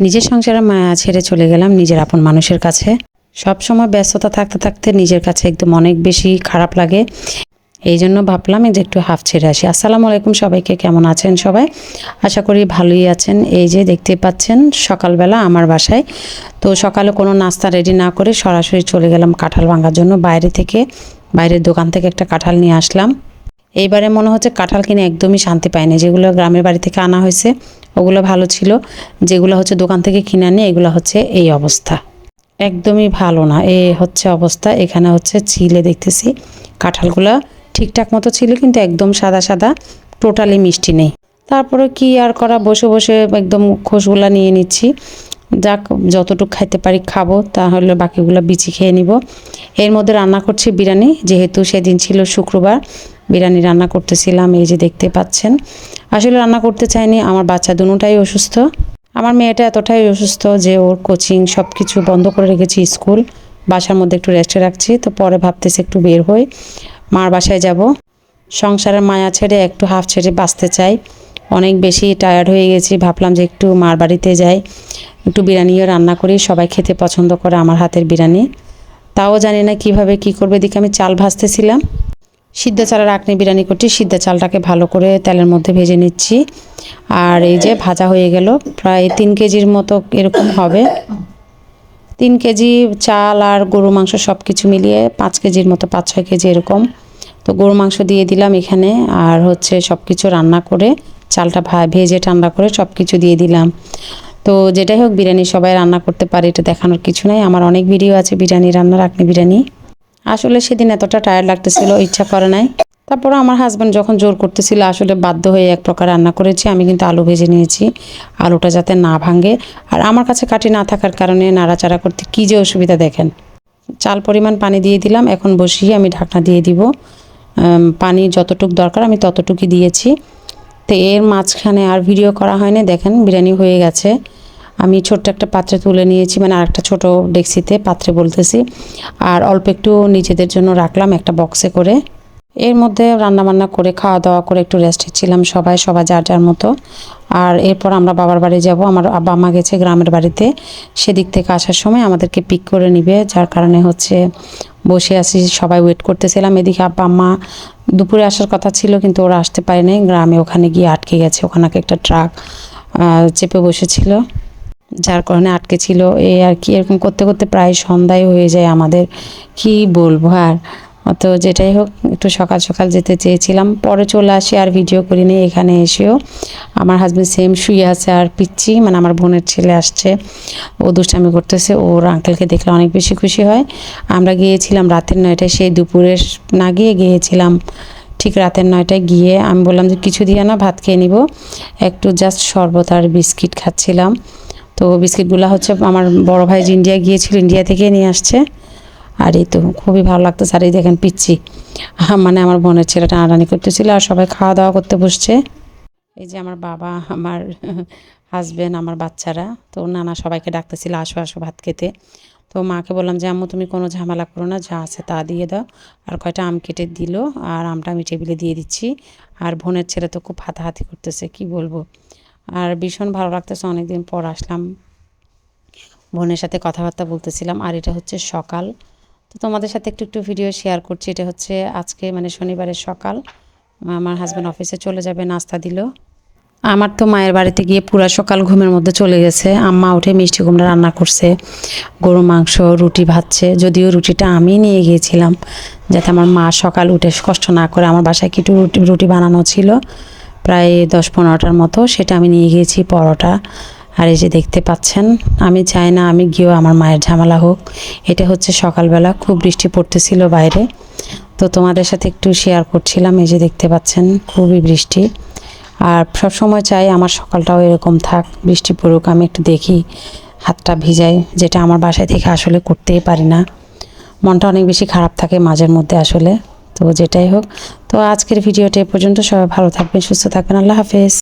নিজের সংসারে মায়া ছেড়ে চলে গেলাম নিজের আপন মানুষের কাছে। সব সময় ব্যস্ততা থাকতে থাকতে নিজের কাছে একদম অনেক বেশি খারাপ লাগে। এই জন্য ভাবলাম যে একটু হাফ ছেড়ে আসি। আসসালামু আলাইকুম সবাইকে, কেমন আছেন সবাই? আশা করি ভালোই আছেন। এই যে দেখতে পাচ্ছেন সকালবেলা আমার বাসায়। তো সকালে কোনো নাস্তা রেডি না করে সরাসরি চলে গেলাম কাঁঠাল ভাঙার জন্য। বাইরে থেকে, বাইরের দোকান থেকে একটা কাঁঠাল নিয়ে আসলাম। এইবারে মনে হচ্ছে কাঁঠাল কিনে একদমই শান্তি পাইনি যেগুলো গ্রামের বাড়ি থেকে আনা হয়েছে, ওগুলো ভালো ছিল। যেগুলো হচ্ছে দোকান থেকে কিনে আনি, এগুলো হচ্ছে এই অবস্থা। একদমই ভালো না। এ হচ্ছে অবস্থা। এখানে হচ্ছে ছিলে দেখতেছি। কাঁঠালগুলো ঠিকঠাক মতো ছিল, কিন্তু একদম সাদা সাদা টোটালি মিষ্টি নেই। তারপরে কি আর করা? বসে বসে একদম খোসগুলা নিয়ে নিচ্ছি। যাক, যতটুকু খাইতে পারি খাব, তাহলে বাকিগুলো বিচি খেয়ে নিব। এর মধ্যে রান্না করছি বিরিয়ানি, যেহেতু সেদিন ছিল শুক্রবার, বিরিয়ানি রান্না করতেছিলাম, এই যে দেখতে পাচ্ছেন। আসলে রান্না করতে চাইনি, আমার বাচ্চা দুটাই অসুস্থ। আমার মেয়েটা এতটাই অসুস্থ যে ওর কোচিং সব কিছু বন্ধ করে রেখেছি স্কুল। বাসার মধ্যে একটু রেস্টে রাখছি, তো পরে ভাবতেছি একটু বের হই। মার বাসায় যাব। সংসারের মায়া ছেড়ে একটু হাফ ছেড়ে বাঁচতে চাই। অনেক বেশি টায়ার্ড হয়ে গেছি। ভাবলাম যে একটু মার বাড়িতে যাই। একটু বিরিয়ানিও রান্না করি। সবাই খেতে পছন্দ করে আমার হাতের বিরিয়ানি। তাও জানি না কীভাবে কি করবে। এদিকে আমি চাল ভাজতেছিলাম। সিদ্ধ চালের আকনি বিরিয়ানি করছি। সিদ্ধ চালটাকে ভালো করে তেলের মধ্যে ভেজে নিচ্ছি। আর এই যে ভাজা হয়ে গেল। প্রায় তিন কেজির মতো এরকম হবে। তিন কেজি চাল আর গরু মাংস সব কিছু মিলিয়ে পাঁচ কেজির মতো, পাঁচ ছয় কেজি এরকম। তো গরু মাংস দিয়ে দিলাম এখানে। আর হচ্ছে সব কিছু রান্না করে চালটা ভা ভেজে ঠান্ডা করে সব কিছু দিয়ে দিলাম। তো যেটাই হোক বিরিয়ানি সবাই রান্না করতে পারে, এটা দেখানোর কিছু নাই। আমার অনেক ভিডিও আছে বিরিয়ানি রান্নার আকনি বিরিয়ানি। আসলে সেদিন এতটা টায়ার্ড লাগতেছিল, ইচ্ছা করে নাই। তারপর আমার হাজব্যান্ড যখন জোর করতেছিল, আসলে বাধ্য হয়ে এক প্রকার রান্না করেছি। আমি কিন্তু আলু ভেজে নিয়েছি। আলুটা যাতে না ভাঙে। আর আমার কাছে কাটি না থাকার কারণে নাড়াচাড়া করতে কী যে অসুবিধা দেখেন। চাল পরিমাণ পানি দিয়ে দিলাম। এখন বসিয়ে আমি ঢাকনা দিয়ে দিব। পানি যতটুক দরকার আমি ততটুকুই দিয়েছি। তো এর মাঝখানে আর ভিডিও করা হয়নি। দেখেন, বিরিয়ানি হয়ে গেছে। আমি ছোট্ট একটা পাত্রে তুলে নিয়েছি মানে আরেকটা ছোট ডেক্সিতে পাত্রে বলতেছি। আর অল্প একটু নিজেদের জন্য রাখলাম একটা বক্সে করে। এর মধ্যে রান্না বান্না করে খাওয়া দাওয়া করে একটু রেস্ট ছিলাম সবাই সবাই যার যার মতো। আর এরপর আমরা বাবার বাড়ি যাব, আমার আব্বা মা গেছে গ্রামের বাড়িতে। সেদিক থেকে আসার সময় আমাদেরকে পিক করে নিবে, যার কারণে হচ্ছে বসে আছি, সবাই ওয়েট করতেছিলাম। এদিকে আব্বা, আম্মা দুপুরে আসার কথা ছিল কিন্তু ওরা আসতে পারেনি গ্রামে ওখানে গিয়ে আটকে গেছে। ওখানে একটা ট্রাক চেপে বসেছিল, যার কারণে আটকে ছিল। এই আর কি, এরকম করতে করতে প্রায় সন্ধ্যায় হয়ে যায় আমাদের। কি বলব আর? তো যেটাই হোক, একটু সকাল সকাল যেতে চেয়েছিলাম। পরে চলে আসি আর ভিডিও করিনি এখানে এসেও। আমার হাজব্যান্ড সেম শুয়ে আছে আর পিচ্ছি মানে আমার বোনের ছেলে আসছে। ও দুষ্টামি করতেছে, ওর আঙ্কেলকে দেখলে অনেক বেশি খুশি হয়। আমরা গিয়েছিলাম রাতের নয়টায়, সেই দুপুরের না গিয়ে গিয়েছিলাম। ঠিক রাতের নয়টায় গিয়ে আমি বললাম যে, কিছু দিয়ে না, ভাত খেয়ে নিব। একটু জাস্ট শরবত আর বিস্কিট খাচ্ছিলাম। তো বিস্কিটগুলো হচ্ছে আমার বড় ভাই যে ইন্ডিয়া গিয়েছিল ইন্ডিয়া থেকে নিয়ে আসছে। আর এই তো খুবই ভালো লাগতেছে। আর এই দেখেন পিচ্ছি মানে আমার বোনের ছেলে টানাটানি করতেছিল আর সবাই খাওয়া দাওয়া করতে বসছে। এই যে আমার বাবা, আমার হাজবেন্ড আমার বাচ্চারা, তো নানা সবাইকে ডাকতেছিল, আসো আসো ভাত খেতে। তো মাকে বললাম যে, আম্মু, তুমি কোনো ঝামেলা করো না, যা আছে তা দিয়ে দাও। আর কয়টা আম কেটে দিল, আর আমটা আমি টেবিলে দিয়ে দিচ্ছি। আর বোনের ছেলে তো খুব হাতাহাতি করতেছে, কি বলব? আর ভীষণ ভালো লাগতেছে, অনেকদিন পর আসলাম। বোনের সাথে কথাবার্তা বলতেছিলাম, আর এটা হচ্ছে সকাল। তো তোমাদের সাথে একটু একটু ভিডিও শেয়ার করছি। এটা হচ্ছে আজকে মানে শনিবারের সকাল। আমার হাজব্যান্ড অফিসে চলে যাবে, নাস্তা দিল। আমার তো মায়ের বাড়িতে গিয়ে পুরা সকাল ঘুমের মধ্যে চলে গেছে। আম্মা উঠে মিষ্টি কুমড়া রান্না করছে, গরু, মাংস, রুটি ভাজছে। যদিও রুটিটা আমি নিয়ে গিয়েছিলাম, যাতে আমার মা সকাল উঠে কষ্ট না করে আমার বাসায় কিছু রুটি রুটি বানানো ছিল। প্রায় দশ পনেরোটার মতো সেটা আমি নিয়ে গিয়েছি, পরোটা। আর এই যে দেখতে পাচ্ছেন, আমি চাই না আমি গিয়েও আমার মায়ের ঝামেলা হোক। এটা হচ্ছে সকালবেলা, খুব বৃষ্টি পড়তেছিল বাইরে। তো তোমাদের সাথে একটু শেয়ার করছিলাম, এই যে দেখতে পাচ্ছেন, খুবই বৃষ্টি। আর সব সময় চাই আমার সকালটাও এরকম থাক, বৃষ্টি পড়ুক, আমি একটু দেখি, হাতটা ভিজাই, যেটা আমার বাসায় থেকে আসলে করতেই পারি না। মনটা অনেক বেশি খারাপ থাকে মাঝের মধ্যে আসলে। তো যেটাই হোক, তো আজকের ভিডিওটা এ পর্যন্ত, সবাই ভালো থাকবেন, সুস্থ থাকবেন, আল্লাহ হাফেজ।